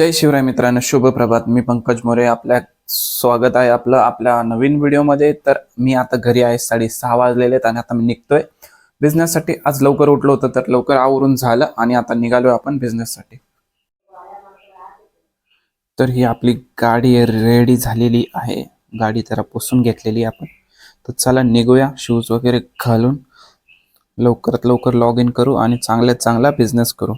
जय शिवराय मित्रांनो शुभ प्रभात. मी पंकज मोरे आपल्या स्वागत आहे आपलं आपल्या नवीन व्हिडिओमध्ये. तर मी आता घरी आहे साडे सहा वाजलेले आहेत आणि आता मी निघतोय. बिझनेससाठी आज लवकर उठलो होतं तर लवकर आवरून झालं आणि आता निघालोय आपण बिझनेससाठी तर ही आपली गाडी रेडी झालेली आहे. गाडी जरा पुसून घेतलेली आहे आपण. तर चला निघूया शूज वगैरे घालून. लवकरात लवकर लॉग इन करू आणि चांगल्यात चांगला बिझनेस करू.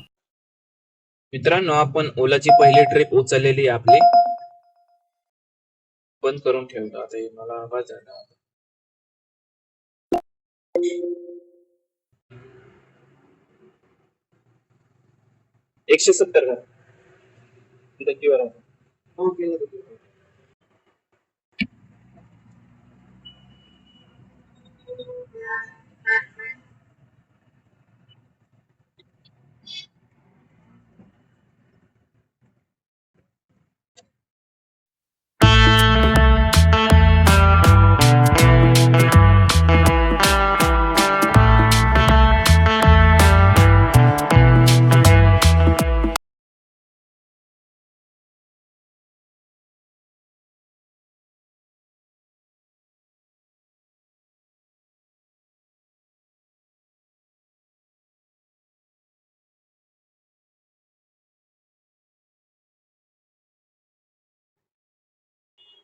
मित्रांनो आपण ओलाची पहिली ट्रिप उचललेली आपली. बंद करून ठेवलं आता हे मला आवाज आला. एकशे सत्तर का ओके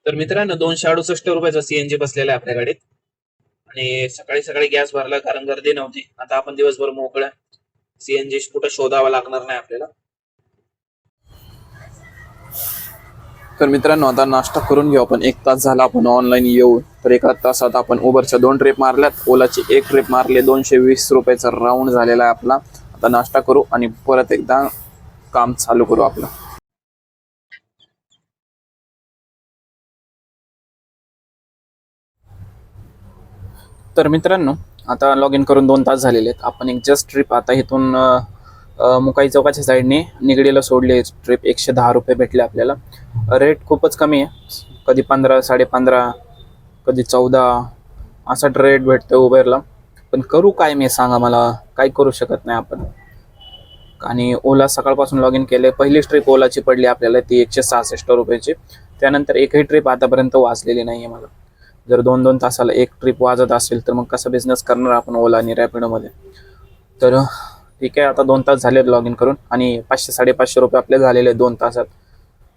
तर मित्रांनो दोनशे अडुसष्ट रुपयाचा सीएनजी बसलेला आहे आपल्या गाडीत. आणि सकाळी सकाळी गॅस भरला कारण गर्दी नव्हती. आता आपण दिवसभर मोकळ्या सीएनजी कुठं शोधावा लागणार नाही आपल्याला. तर मित्रांनो आता नाश्ता करून घेऊ आपण. एक तास झाला आपण ऑनलाईन येऊ. तर एका तासात आपण उबरच्या दोन ट्रिप मारल्यात. ओलाची एक ट्रिप मारली. दोनशे वीस रुपयाचा राऊंड झालेला आहे आपला. आता नाश्ता करू आणि परत एकदा काम चालू करू आपलं. तर मित्रांनो आता लॉग इन करून दोन तास झालेले आहेत. आपण एक जस्ट ट्रिप आता इथून मुकाई चौकाच्या साईडने निगडीला सोडली. ट्रिप एकशे दहा रुपये भेटले आपल्याला. रेट खूपच कमी आहे. कधी पंधरा साडेपंधरा कधी चौदा असा रेट भेटतो उबेरला पण करू काय मी सांगा मला? काय करू शकत नाही आपण. आणि ओला सकाळपासून लॉग इन केले पहिलीच ट्रिप ओलाची पडली आपल्याला ती एकशे सहासष्ट रुपयाची. त्यानंतर एकही ट्रिप आतापर्यंत वाचलेली नाही आहे मला. जर दोन दोन तासाला एक ट्रिप वाजत असेल तर मग कसा बिझनेस करणार आपण ओला आणि रॅपिडोमध्ये तर ठीक आहे आता दोन तास झाले लॉग इन करून आणि पाचशे साडेपाचशे रुपये आपले झालेले आहेत दोन तासात.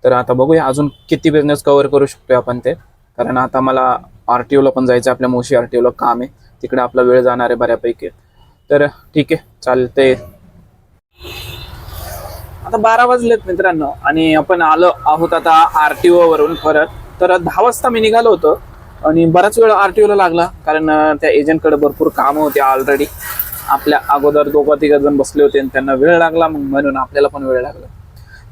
तर आता बघूया अजून किती बिझनेस कव्हर करू शकतोय आपण ते. कारण आता मला आर टी ओला पण जायचं आपल्या मोशी आर टी ओला काम आहे. तिकडे आपला वेळ जाणार आहे बऱ्यापैकी. तर ठीक आहे चालते आता बारा वाजलेत मित्रांनो आणि आपण आलो आहोत आता आर टी वरून परत. तर दहा वाजता मी निघालो होतो. आणि बराच वेळ आर टी ओला लागला कारण त्या एजंटकडे भरपूर कामं होती ऑलरेडी आपल्या अगोदर दोघं तिघ जण बसले होते आणि त्यांना वेळ लागला मग म्हणून आपल्याला पण वेळ लागला.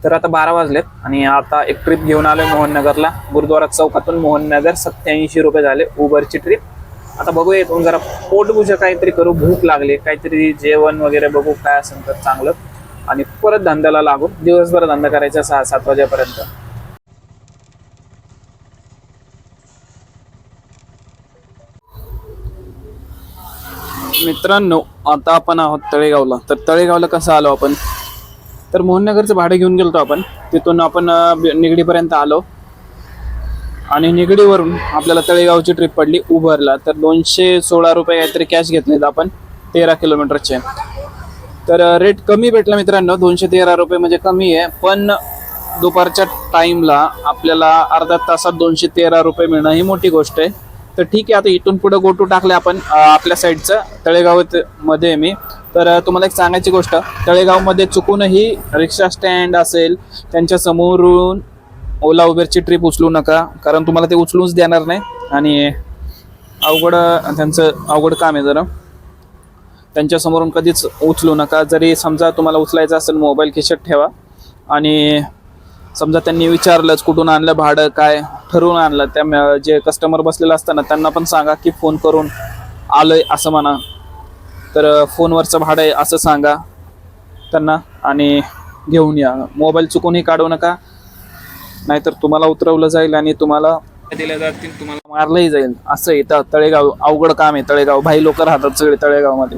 तर आता बारा वाजलेत आणि आता एक ट्रिप घेऊन आलोय मोहननगरला. गुरुद्वारा चौकातून मोहननगर सत्याऐंशी रुपये झाले उबरची ट्रिप आता बघूया इथून जरा पोटभुजा काहीतरी करू भूक लागली काहीतरी जेवण वगैरे बघू काय असेल तर चांगलं. आणि परत धंद्याला लागू. दिवसभर धंदा करायचा सहा सात वाजेपर्यंत. मित्रांनो आता आपण आहोत तळेगावला. तर तळेगावला कसं आलो आपण? तर मोहननगरचं भाडं घेऊन गेलतो आपण. तिथून आपण निगडीपर्यंत आलो. आणि निगडीवरून आपल्याला तळेगावची ट्रिप पडली उबरला. तर दोनशे सोळा रुपये काहीतरी कॅश घेतलेत आपण. तेरा किलोमीटरचे तर रेट कमी भेटला मित्रांनो. दोनशे तेरा रुपये म्हणजे कमी आहे. पण दुपारच्या टाईमला आपल्याला अर्धा तासात दोनशे तेरा रुपये मिळणं ही मोठी गोष्ट आहे. तर ठीक आहे आता इथून पुढे गोटू टाकले आपण आपल्या साईडचं तळेगावमध्ये मी. तर तुम्हाला एक सांगायची गोष्ट तळेगावमध्ये चुकूनही रिक्षा स्टँड असेल त्यांच्या समोरून ओला उबेरची ट्रिप उचलू नका कारण तुम्हाला ते उचलूनच देणार नाही. आणि अवघड त्यांचं अवघड काम आहे जरा. त्यांच्या समोरून कधीच उचलू नका. जरी समजा तुम्हाला उचलायचं असेल मोबाईल खिशत ठेवा. आणि समजा त्यांनी विचारलंच कुठून आणलं भाडं काय ठरवून आणलं त्या जे कस्टमर बसलेलं असताना त्यांना पण सांगा की फोन करून आलोय असं म्हणा. तर फोनवरचं भाडं आहे असं सांगा त्यांना आणि घेऊन या. मोबाईल चुकूनही काढू नका. नाहीतर तुम्हाला उतरवलं जाईल आणि तुम्हाला दिल्या जातील तुम्हाला मारलंही जाईल. असं येतं तळेगाव अवघड काम आहे तळेगाव. भाई लोक राहतात सगळे तळेगावमध्ये.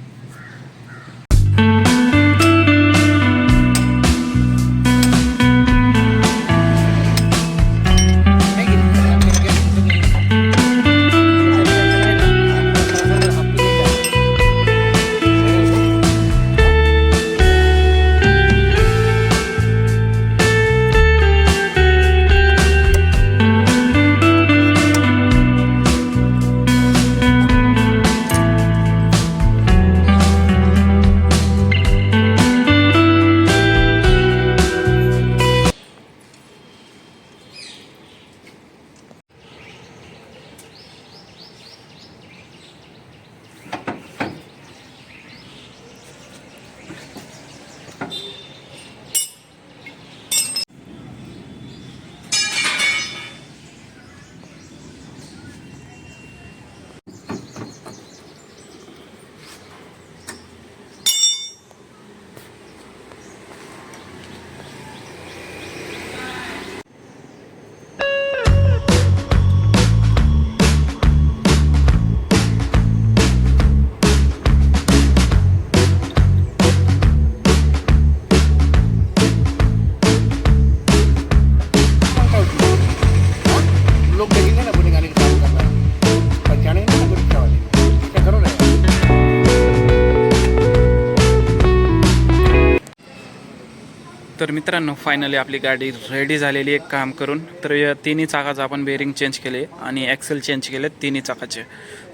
तर मित्रांनो फायनली आपली गाडी रेडी झालेली एक काम करून. तर या तिन्ही चाकाचं आपण बेरिंग चेंज केले आणि ॲक्सेल चेंज केले तिन्ही चाकाचे.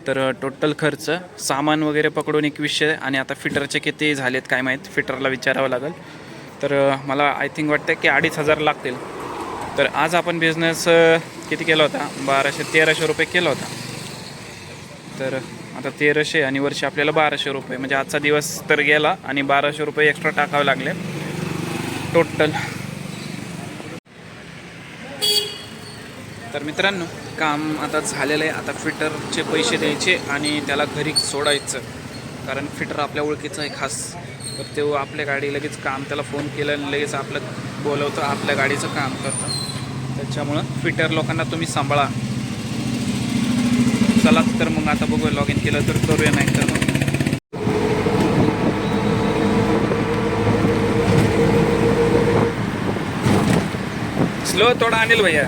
तर टोटल खर्च सामान वगैरे पकडून एकवीसशे आणि आता फिटरचे किती झालेत काय माहीत फिटरला विचारावं लागेल. तर मला आय थिंक वाटतं की अडीच हजार लागतील. तर आज आपण बिझनेस किती केला होता? बाराशे तेराशे रुपये केला होता. तर आता तेराशे आणि वर्षी आपल्याला बाराशे रुपये. म्हणजे आजचा दिवस तर गेला आणि बाराशे रुपये एक्स्ट्रा टाकावे लागले. टोटल. तर मित्रांनो काम आता झालेलं आहे. आता फिटरचे पैसे द्यायचे आणि त्याला घरी सोडायचं. कारण फिटर आपल्या ओळखीचं आहे खास. तर तो आपल्या गाडी लगेच काम त्याला फोन केलं आणि लगेच आपलं बोलवतं आपल्या गाडीचं काम करतं. त्याच्यामुळं फिटर लोकांना तुम्ही सांभाळा. चला तर मग आता बघूया लॉग इन केलं तर करूया नाही तर मग स्लो थोड़ा अनिल भैया.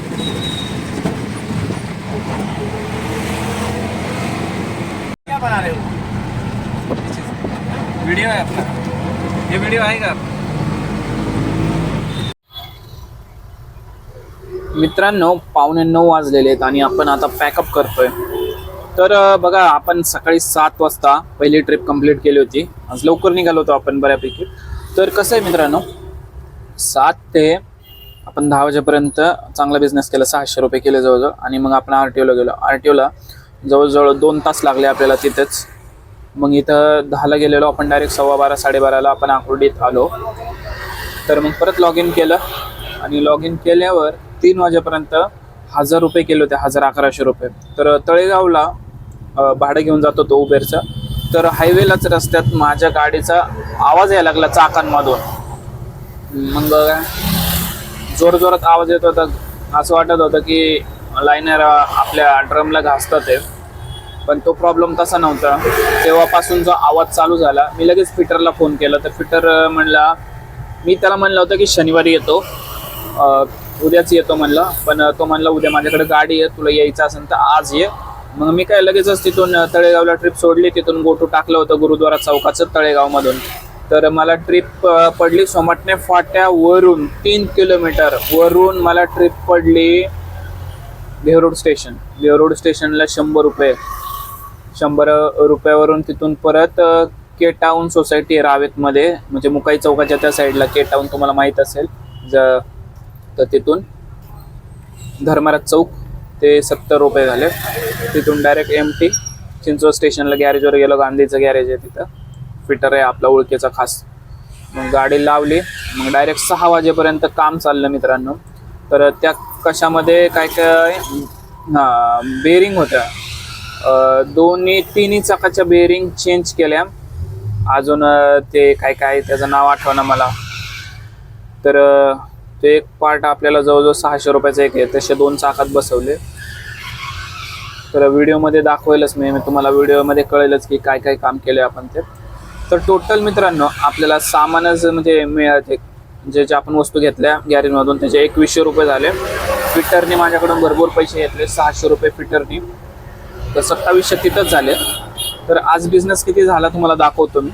क्या बना रहे हो वीडियो है अपना ये वीडियो आएगा मित्रांनो पावणे नऊ वाजलेले आहेत आणि आपण आता पॅकअप करतोय. तर बघा आपण सकाळी सात वाजता पहिली ट्रिप कंप्लीट केली होती. आज लवकर निघालो होतो आपण बऱ्यापैकी. तर कसं आहे मित्रांनो? सात ते आपण दहा वाजेपर्यंत चांगला बिझनेस केला सहाशे रुपये केले जवळजवळ. आणि मग आपण आर टी ओला गेलो. आर टी ओला जवळजवळ दोन तास लागले आपल्याला तिथेच. मग इथं दहाला गेलेलो आपण डायरेक्ट सव्वा बारा साडेबाराला आपण आकुर्डीत आलो. तर मग परत लॉग इन केलं. आणि लॉग इन केल्यावर तीन वाजेपर्यंत हजार रुपये केले होते हजार अकराशे रुपये. तर तळेगावला भाडं घेऊन जातो तो उबेरचं तर हायवेलाच रस्त्यात माझ्या गाडीचा आवाज यायला लागला चाकांमधून. मग जोर जोरात आवाज येत होता. असं वाटत होतं की लाईनर आपल्या ड्रमला घासतात आहे पण तो प्रॉब्लेम तसा नव्हता. तेव्हापासून जो आवाज चालू झाला मी लगेच फिटरला फोन केला. तर फिटर म्हणला मी त्याला म्हणलं होतं की शनिवारी येतो. उद्याच येतो म्हणलं. पण तो म्हणला उद्या माझ्याकडे गाडी आहे तुला यायचं असेल तर आज ये. मग मी काय लगेचच तिथून तळेगावला ट्रिप सोडली. तिथून गोटू टाकलं होतं गुरुद्वारा चौकाचं तळेगावमधून. तर मला ट्रिप पडली सोमटणे फाट्यावरून तीन किलोमीटर वरून मला ट्रिप पडली देहरोड स्टेशन देहरोड स्टेशनला शंभर रुपये. शंभर रुपयावरून तिथून परत के टाऊन सोसायटी आहे रावेतमध्ये. म्हणजे मुकाई चौकाच्या त्या साईडला के टाऊन तुम्हाला माहीत असेल. ज तर तिथून धर्मराज चौक ते सत्तर रुपये झाले. तिथून डायरेक्ट एम टी चिंचवड स्टेशनला गॅरेजवर गेलो गांधीचं गॅरेज आहे तिथं. फिटर आहे आपला ओळखीचा खास. मग गाडी लावली. मग डायरेक्ट सहा वाजेपर्यंत काम चाललं मित्रांनो. तर त्या कशामध्ये काय काय बेरिंग होत्या. दोन्ही तिन्ही चाकाच्या बेरिंग चेंज केल्या. अजून ते काय काय त्याचं नाव आठवणं मला. तर ते एक पार्ट आपल्याला जवळजवळ सहाशे रुपयाचं एक आहे. तसे दोन चाकात बसवले. तर व्हिडिओमध्ये दाखवेलच मी. मी तुम्हाला व्हिडिओमध्ये कळेलच की काय काय काम केलं आपण ते. तर टोटल मित्रांनो आपल्याला सामानच म्हणजे मिळते जे जे आपण वस्तू घेतल्या गॅरेजमधून त्याचे एकवीसशे रुपये झाले. फिटरने माझ्याकडून भरपूर पैसे घेतले सहाशे रुपये फिटरने. तर सत्तावीसशे तिथंच झाले. तर आज बिझनेस किती झाला तुम्हाला दाखवतो मी.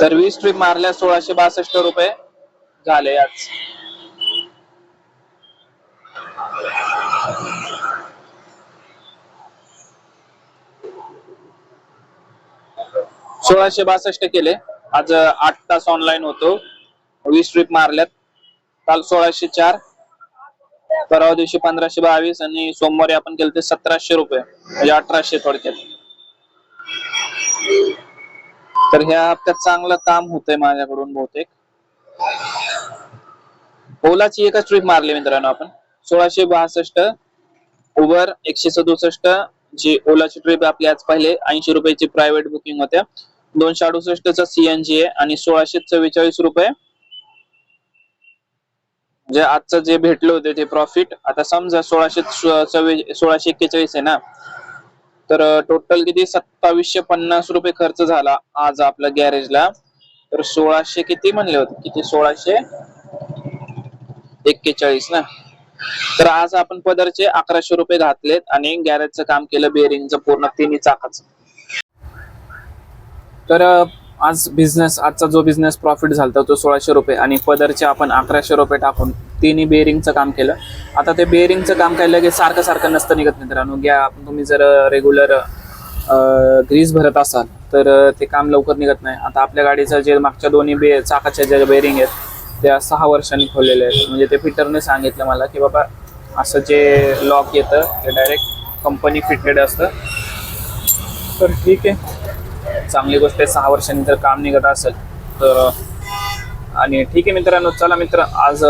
तर वीस ट्रिप मारल्या सोळाशे बासष्ट रुपये झाले आज. सोळाशे बासष्ट केले. आज आठ तास ऑनलाईन होतो. वीस ट्रिप मारल्यात. काल सोळाशे चार परवा दिवशी पंधराशे बावीस आणि सोमवारी आपण केले ते सतराशे रुपये. म्हणजे अठराशे थोडक्यात. तर ह्या हप्त्यात चांगलं काम होतंय माझ्याकडून बहुतेक. ओलाची एकच ट्रिप मारली मित्रांनो आपण. सोळाशे बासष्ट उबर एकशे सदुसष्ट जी ओलाची ट्रिप आपली आज पहिले ऐंशी रुपयाची प्रायव्हेट बुकिंग होत्या. दोनशे अडुसष्टचा सीएनजी आहे आणि सोळाशे चव्वेचाळीस रुपये. जे आजचं जे भेटले होते ते प्रॉफिट आता समजा सोळाशे चव्वे सोळाशे एक्केचाळीस आहे ना? तर टोटल किती? सत्तावीसशे पन्नास रुपये खर्च झाला आज आपल्या गॅरेजला तर सोळाशे किती म्हणले होते? किती? सोळाशे एक्केचाळीस ना? तर आज आपण पदरचे अकराशे रुपये घातलेत आणि गॅरेजचं काम केलं बेरिंगचं पूर्ण तिन्ही चाकाचं. तर आज बिझनेस आजचा जो बिझनेस प्रॉफिट झाला तो सोळाशे रुपये आणि पदरचे आपण अकराशे रुपये टाकून तिन्ही बेरिंगचं काम केलं. आता ते बेरिंगचं काम काय लगेच सारखं सारखं नसतं निघत मित्रांनो. घ्या तुम्ही जर रेग्युलर ग्रीस भरत असाल तर ते काम लवकर निघत नाही. आता आपल्या गाडीचं जे मागच्या दोन्ही बे चाकाच्या ज्या बेरिंग आहेत त्या सहा वर्षांनी खोललेले आहेत. म्हणजे ते फिटरने सांगितलं मला की बाबा असं जे लॉक येतं ते डायरेक्ट कंपनी फिटेड असतं. तर ठीक आहे. चांगली गोष्ट आहे. सहा वर्षांनी जर काम निघत असेल तर आणि ठीक आहे मित्रांनो चला मित्र आज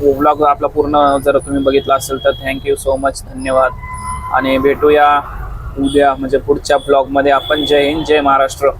ब्लॉग आपला पूर्ण जर तुम्ही बघितला असेल तर थँक्यू सो मच धन्यवाद. आणि भेटूया उद्या म्हणजे पुढच्या ब्लॉगमध्ये आपण जय हिंद जय महाराष्ट्र.